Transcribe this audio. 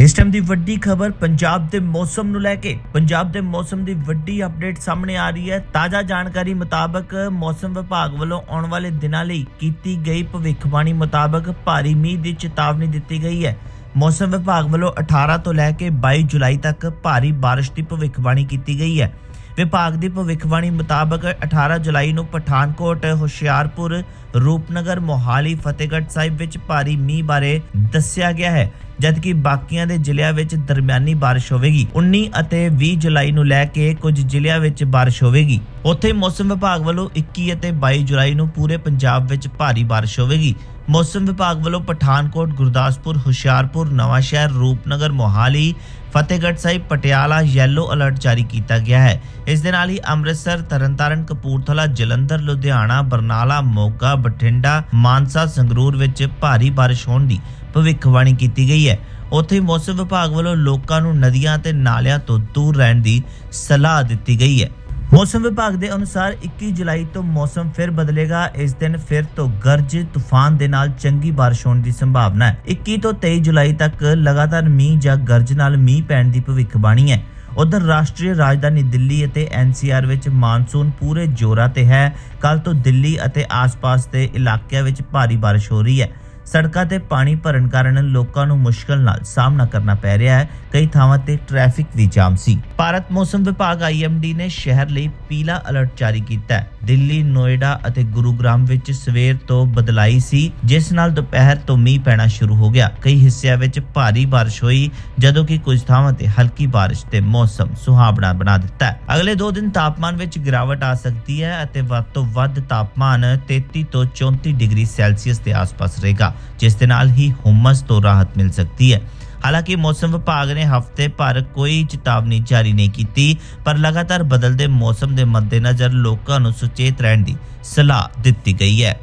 ਇਸ ਟਾਈਮ ਦੀ ਵੱਡੀ ਖਬਰ ਪੰਜਾਬ ਦੇ ਮੌਸਮ ਨੂੰ ਲੈ ਕੇ। ਪੰਜਾਬ ਦੇ ਮੌਸਮ ਦੀ ਵੱਡੀ ਅਪਡੇਟ ਸਾਹਮਣੇ ਆ ਰਹੀ ਹੈ। ਤਾਜ਼ਾ ਜਾਣਕਾਰੀ ਮੁਤਾਬਕ ਮੌਸਮ ਵਿਭਾਗ ਵੱਲੋਂ ਆਉਣ ਵਾਲੇ ਦਿਨਾਂ ਲਈ ਕੀਤੀ ਗਈ ਭਵਿੱਖਬਾਣੀ ਮੁਤਾਬਕ ਭਾਰੀ ਮੀਂਹ ਦੀ ਚੇਤਾਵਨੀ ਦਿੱਤੀ ਗਈ ਹੈ। ਮੌਸਮ ਵਿਭਾਗ ਵੱਲੋਂ 18 ਤੋਂ ਲੈ ਕੇ 22 ਜੁਲਾਈ ਤੱਕ ਭਾਰੀ ਬਾਰਿਸ਼ ਦੀ ਭਵਿੱਖਬਾਣੀ ਕੀਤੀ ਗਈ ਹੈ। ਵਿਭਾਗ ਦੀ ਭਵਿੱਖਬਾਣੀ ਮੁਤਾਬਕ 18 ਜੁਲਾਈ ਨੂੰ ਪਠਾਨਕੋਟ, ਹੁਸ਼ਿਆਰਪੁਰ, ਰੂਪਨਗਰ, ਮੋਹਾਲੀ, ਫਤਿਹਗੜ੍ਹ ਸਾਹਿਬ ਵਿੱਚ ਭਾਰੀ ਮੀਂਹ ਬਾਰੇ ਦੱਸਿਆ ਗਿਆ ਹੈ, ਜਦਕਿ ਬਾਕੀਆਂ ਦੇ ਜ਼ਿਲ੍ਹਿਆਂ ਵਿੱਚ ਦਰਮਿਆਨੀ ਬਾਰਿਸ਼ ਹੋਵੇਗੀ। 19 ਅਤੇ 20 ਜੁਲਾਈ ਨੂੰ ਲੈ ਕੇ ਕੁਝ ਜ਼ਿਲ੍ਹਿਆਂ ਵਿੱਚ ਬਾਰਿਸ਼ ਹੋਵੇਗੀ। ਉੱਥੇ ਮੌਸਮ ਵਿਭਾਗ ਵੱਲੋਂ 21 ਅਤੇ 22 ਜੁਲਾਈ ਨੂੰ ਪੂਰੇ ਪੰਜਾਬ ਵਿੱਚ ਭਾਰੀ ਬਾਰਿਸ਼ ਹੋਵੇਗੀ। ਮੌਸਮ ਵਿਭਾਗ ਵੱਲੋਂ ਪਠਾਨਕੋਟ, ਗੁਰਦਾਸਪੁਰ, ਹੁਸ਼ਿਆਰਪੁਰ, ਨਵਾਂਸ਼ਹਿਰ, ਰੂਪਨਗਰ, ਮੋਹਾਲੀ, ਫਤਿਹਗੜ੍ਹ ਸਾਹਿਬ, ਪਟਿਆਲਾ ਯੈਲੋ ਅਲਰਟ ਜਾਰੀ ਕੀਤਾ ਗਿਆ ਹੈ। ਇਸ ਦੇ ਨਾਲ ਹੀ ਅੰਮ੍ਰਿਤਸਰ, ਤਰਨਤਾਰਨ, ਕਪੂਰਥਲਾ, ਜਲੰਧਰ, ਲੁਧਿਆਣਾ, ਬਰਨਾਲਾ, ਮੋਗਾ, ਬਠਿੰਡਾ, ਮਾਨਸਾ, ਸੰਗਰੂਰ ਵਿੱਚ ਭਾਰੀ ਬਾਰਿਸ਼ ਹੋਣ ਦੀ ਭਵਿੱਖਬਾਣੀ ਕੀਤੀ ਗਈ ਹੈ। ਉੱਥੇ ਮੌਸਮ ਵਿਭਾਗ ਵੱਲੋਂ ਲੋਕਾਂ ਨੂੰ ਨਦੀਆਂ ਤੇ ਨਾਲਿਆਂ ਤੋਂ ਦੂਰ ਰਹਿਣ ਦੀ ਸਲਾਹ ਦਿੱਤੀ ਗਈ ਹੈ। ਮੌਸਮ ਵਿਭਾਗ ਦੇ ਅਨੁਸਾਰ 21 ਜੁਲਾਈ ਤੋਂ ਮੌਸਮ ਫਿਰ ਬਦਲੇਗਾ। ਇਸ ਦਿਨ ਫਿਰ ਤੋਂ ਗਰਜ ਤੂਫਾਨ ਦੇ ਨਾਲ ਚੰਗੀ ਬਾਰਿਸ਼ ਹੋਣ ਦੀ ਸੰਭਾਵਨਾ ਹੈ। 21 ਤੋਂ 23 ਜੁਲਾਈ ਤੱਕ ਲਗਾਤਾਰ ਮੀਂਹ ਜਾਂ ਗਰਜ ਨਾਲ ਮੀਂਹ ਪੈਣ ਦੀ ਭਵਿੱਖਬਾਣੀ ਹੈ। ਉਧਰ ਰਾਸ਼ਟਰੀ ਰਾਜਧਾਨੀ ਦਿੱਲੀ ਅਤੇ ਐਨਸੀਆਰ ਵਿੱਚ ਮਾਨਸੂਨ ਪੂਰੇ ਜ਼ੋਰਾਂ ਤੇ ਹੈ। ਕੱਲ ਤੋਂ ਦਿੱਲੀ ਅਤੇ ਆਸ-ਪਾਸ ਦੇ ਇਲਾਕਿਆਂ ਵਿੱਚ ਭਾਰੀ ਬਾਰਿਸ਼ ਹੋ ਰਹੀ ਹੈ। ਸੜਕਾਂ ਤੇ ਪਾਣੀ ਭਰਨ ਕਾਰਨ ਲੋਕਾਂ ਨੂੰ ਮੁਸ਼ਕਲ ਨਾਲ ਸਾਹਮਣਾ ਕਰਨਾ ਪੈ ਰਿਹਾ ਹੈ। ਕਈ ਥਾਵਾਂ ਤੇ ਟ੍ਰੈਫਿਕ ਵੀ ਜਾਮ ਸੀ। ਭਾਰਤ ਮੌਸਮ ਵਿਭਾਗ ਆਈਐਮਡੀ ਨੇ ਸ਼ਹਿਰ ਲਈ ਪੀਲਾ ਅਲਰਟ ਜਾਰੀ ਕੀਤਾ ਹੈ। ਦਿੱਲੀ, ਨੋਇਡਾ ਅਤੇ ਗੁਰੂਗ੍ਰਾਮ ਵਿੱਚ ਸਵੇਰ ਤੋਂ ਬਦਲਾਈ ਸੀ, ਜਿਸ ਨਾਲ ਦੁਪਹਿਰ ਤੋਂ ਮੀਂਹ ਪੈਣਾ ਸ਼ੁਰੂ ਹੋ ਗਿਆ। ਕਈ ਹਿੱਸਿਆਂ ਵਿੱਚ ਭਾਰੀ ਬਾਰਿਸ਼ ਹੋਈ, ਜਦੋਂ ਕਿ ਕੁਝ ਥਾਵਾਂ ਤੇ ਹਲਕੀ ਬਾਰਿਸ਼ ਤੇ ਮੌਸਮ ਸੁਹਾਵਣਾ ਬਣਾ ਦਿੱਤਾ ਹੈ। ਅਗਲੇ 2 ਦਿਨ ਤਾਪਮਾਨ ਵਿੱਚ ਗਿਰਾਵਟ ਆ ਸਕਦੀ ਹੈ ਅਤੇ ਵੱਧ ਤੋਂ ਵੱਧ ਤਾਪਮਾਨ 33 ਤੋਂ 34 ਡਿਗਰੀ ਸੈਲਸੀਅਸ ਦੇ ਆਸ-ਪਾਸ ਰਹੇਗਾ। ਜਿਸ ਦੇ ਨਾਲ ਹੀ ਹੁਮਸ ਤੋਂ ਰਾਹਤ ਮਿਲ ਸਕਦੀ ਹੈ। ਹਾਲਾਂਕਿ ਮੌਸਮ ਵਿਭਾਗ ਨੇ ਹਫ਼ਤੇ ਭਰ ਕੋਈ ਚੇਤਾਵਨੀ ਜਾਰੀ ਨਹੀਂ ਕੀਤੀ, ਪਰ ਲਗਾਤਾਰ ਬਦਲਦੇ ਮੌਸਮ ਦੇ ਮੱਦੇਨਜ਼ਰ ਲੋਕਾਂ ਨੂੰ ਸੁਚੇਤ ਰਹਿਣ ਦੀ ਸਲਾਹ ਦਿੱਤੀ ਗਈ ਹੈ।